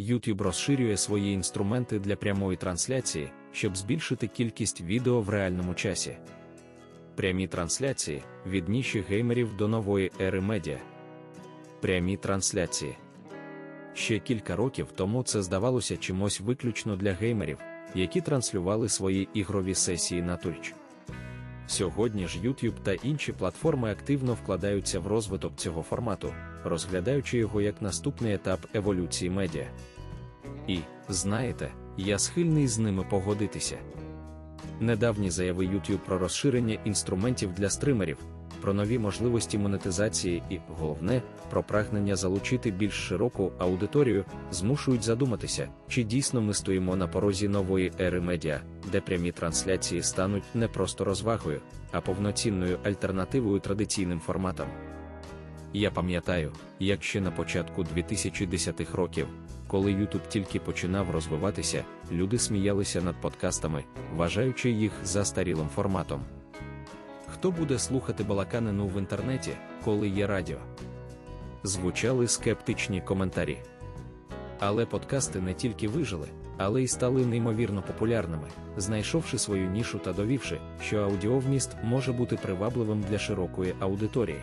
YouTube розширює свої інструменти для прямої трансляції, щоб збільшити кількість відео в реальному часі. Прямі трансляції від ніші геймерів до нової ери медіа. Прямі трансляції. Ще кілька років тому це здавалося чимось виключно для геймерів, які транслювали свої ігрові сесії на Twitch. Сьогодні ж YouTube та інші платформи активно вкладаються в розвиток цього формату, розглядаючи його як наступний етап еволюції медіа. І, знаєте, я схильний з ними погодитися. Недавні заяви YouTube про розширення інструментів для стримерів, про нові можливості монетизації і, головне, про прагнення залучити більш широку аудиторію, змушують задуматися, чи дійсно ми стоїмо на порозі нової ери медіа, де прямі трансляції стануть не просто розвагою, а повноцінною альтернативою традиційним форматам. Я пам'ятаю, як ще на початку 2010-х років, коли YouTube тільки починав розвиватися, люди сміялися над подкастами, вважаючи їх застарілим форматом. Хто буде слухати балаканину в інтернеті, коли є радіо? Звучали скептичні коментарі. Але подкасти не тільки вижили, але й стали неймовірно популярними, знайшовши свою нішу та довівши, що аудіовміст може бути привабливим для широкої аудиторії.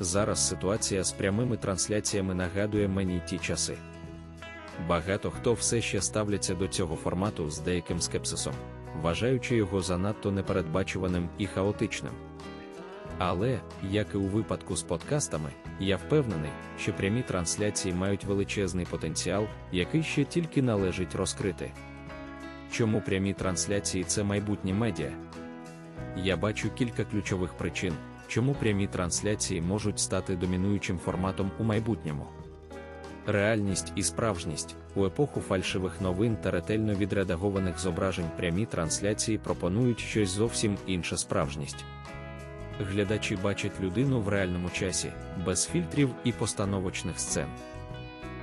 Зараз ситуація з прямими трансляціями нагадує мені ті часи. Багато хто все ще ставляться до цього формату з деяким скепсисом, вважаючи його занадто непередбачуваним і хаотичним. Але, як і у випадку з подкастами, я впевнений, що прямі трансляції мають величезний потенціал, який ще тільки належить розкрити. Чому прямі трансляції це майбутнє медіа? Я бачу кілька ключових причин, чому прямі трансляції можуть стати домінуючим форматом у майбутньому. Реальність і справжність у епоху фальшивих новин та ретельно відредагованих зображень прямі трансляції пропонують щось зовсім інше справжність. Глядачі бачать людину в реальному часі, без фільтрів і постановочних сцен.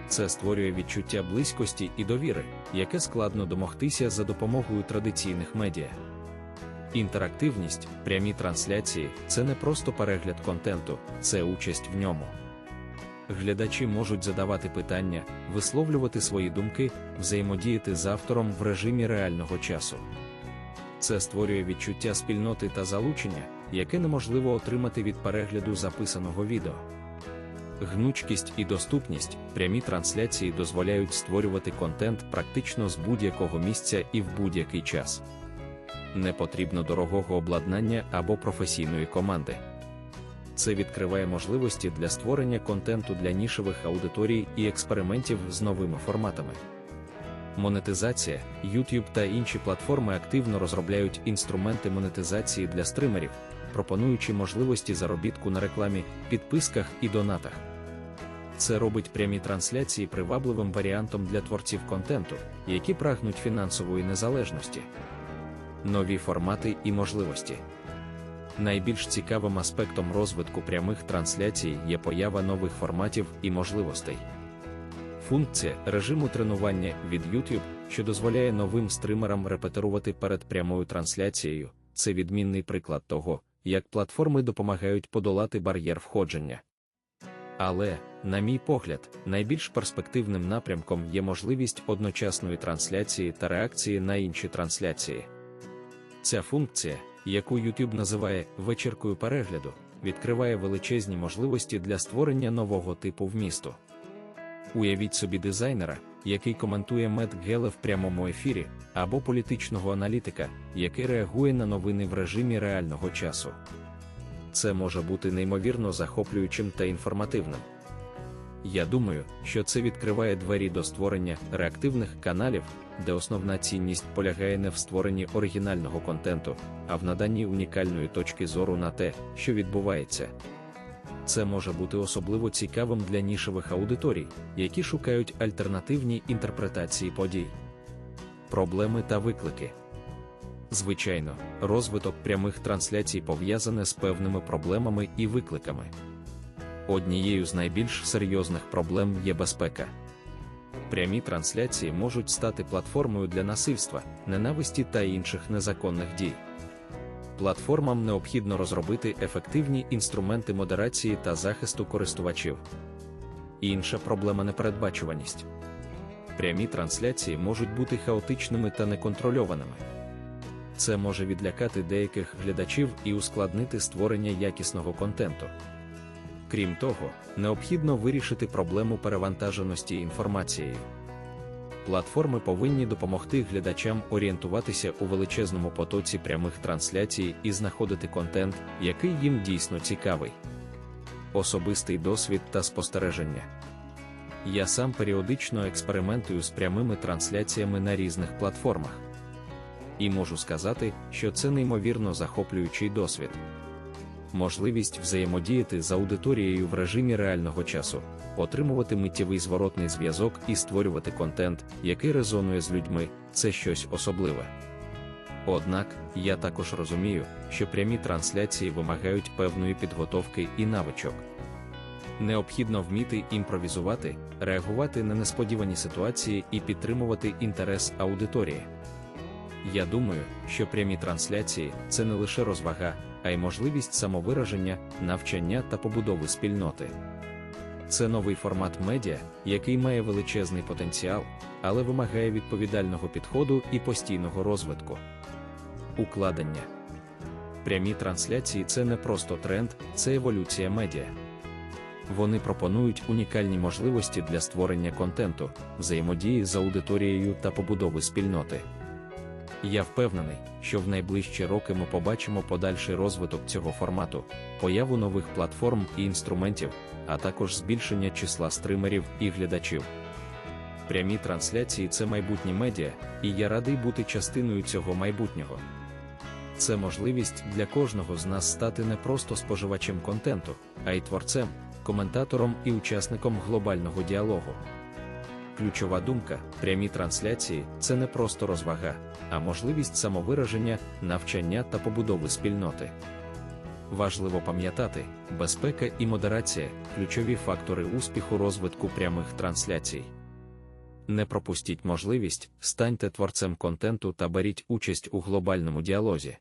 Це створює відчуття близькості і довіри, яке складно домогтися за допомогою традиційних медіа. Інтерактивність, прямі трансляції це не просто перегляд контенту, це участь в ньому. Глядачі можуть задавати питання, висловлювати свої думки, взаємодіяти з автором в режимі реального часу. Це створює відчуття спільноти та залучення, яке неможливо отримати від перегляду записаного відео. Гнучкість і доступність, прямі трансляції дозволяють створювати контент практично з будь-якого місця і в будь-який час. Не потрібно дорогого обладнання або професійної команди. Це відкриває можливості для створення контенту для нішевих аудиторій і експериментів з новими форматами. Монетизація, YouTube та інші платформи активно розробляють інструменти монетизації для стримерів, пропонуючи можливості заробітку на рекламі, підписках і донатах. Це робить прямі трансляції привабливим варіантом для творців контенту, які прагнуть фінансової незалежності, нові формати і можливості. Найбільш цікавим аспектом розвитку прямих трансляцій є поява нових форматів і можливостей. Функція режиму тренування від YouTube, що дозволяє новим стримерам репетирувати перед прямою трансляцією, це відмінний приклад того, як платформи допомагають подолати бар'єр входження. Але, на мій погляд, найбільш перспективним напрямком є можливість одночасної трансляції та реакції на інші трансляції. Ця функція, яку YouTube називає вечіркою перегляду, відкриває величезні можливості для створення нового типу вмісту. Уявіть собі дизайнера, який коментує Мед Геле в прямому ефірі, або політичного аналітика, який реагує на новини в режимі реального часу. Це може бути неймовірно захоплюючим та інформативним. Я думаю, що це відкриває двері до створення реактивних каналів, де основна цінність полягає не в створенні оригінального контенту, а в наданні унікальної точки зору на те, що відбувається. Це може бути особливо цікавим для нішевих аудиторій, які шукають альтернативні інтерпретації подій. Проблеми та виклики. Звичайно, розвиток прямих трансляцій пов'язане з певними проблемами і викликами. Однією з найбільш серйозних проблем є безпека. Прямі трансляції можуть стати платформою для насильства, ненависті та інших незаконних дій. Платформам необхідно розробити ефективні інструменти модерації та захисту користувачів. Інша проблема непередбачуваність. Прямі трансляції можуть бути хаотичними та неконтрольованими. Це може відлякати деяких глядачів і ускладнити створення якісного контенту. Крім того, необхідно вирішити проблему перевантаженості інформацією. Платформи повинні допомогти глядачам орієнтуватися у величезному потоці прямих трансляцій і знаходити контент, який їм дійсно цікавий. Особистий досвід та спостереження. Я сам періодично експериментую з прямими трансляціями на різних платформах. І можу сказати, що це неймовірно захоплюючий досвід. Можливість взаємодіяти з аудиторією в режимі реального часу, отримувати миттєвий зворотний зв'язок і створювати контент, який резонує з людьми, це щось особливе. Однак, я також розумію, що прямі трансляції вимагають певної підготовки і навичок. Необхідно вміти імпровізувати, реагувати на несподівані ситуації і підтримувати інтерес аудиторії. Я думаю, що прямі трансляції це не лише розвага, а й можливість самовираження, навчання та побудови спільноти. Це новий формат медіа, який має величезний потенціал, але вимагає відповідального підходу і постійного розвитку. Укладення прямі трансляції це не просто тренд, це еволюція медіа. Вони пропонують унікальні можливості для створення контенту, взаємодії з аудиторією та побудови спільноти. Я впевнений, що в найближчі роки ми побачимо подальший розвиток цього формату, появу нових платформ і інструментів, а також збільшення числа стримерів і глядачів. Прямі трансляції це майбутнє медіа, і я радий бути частиною цього майбутнього. Це можливість для кожного з нас стати не просто споживачем контенту, а й творцем, коментатором і учасником глобального діалогу. Ключова думка, прямі трансляції це не просто розвага, а можливість самовираження, навчання та побудови спільноти. Важливо пам'ятати, безпека і модерація ключові фактори успіху розвитку прямих трансляцій. Не пропустіть можливість, станьте творцем контенту та беріть участь у глобальному діалозі.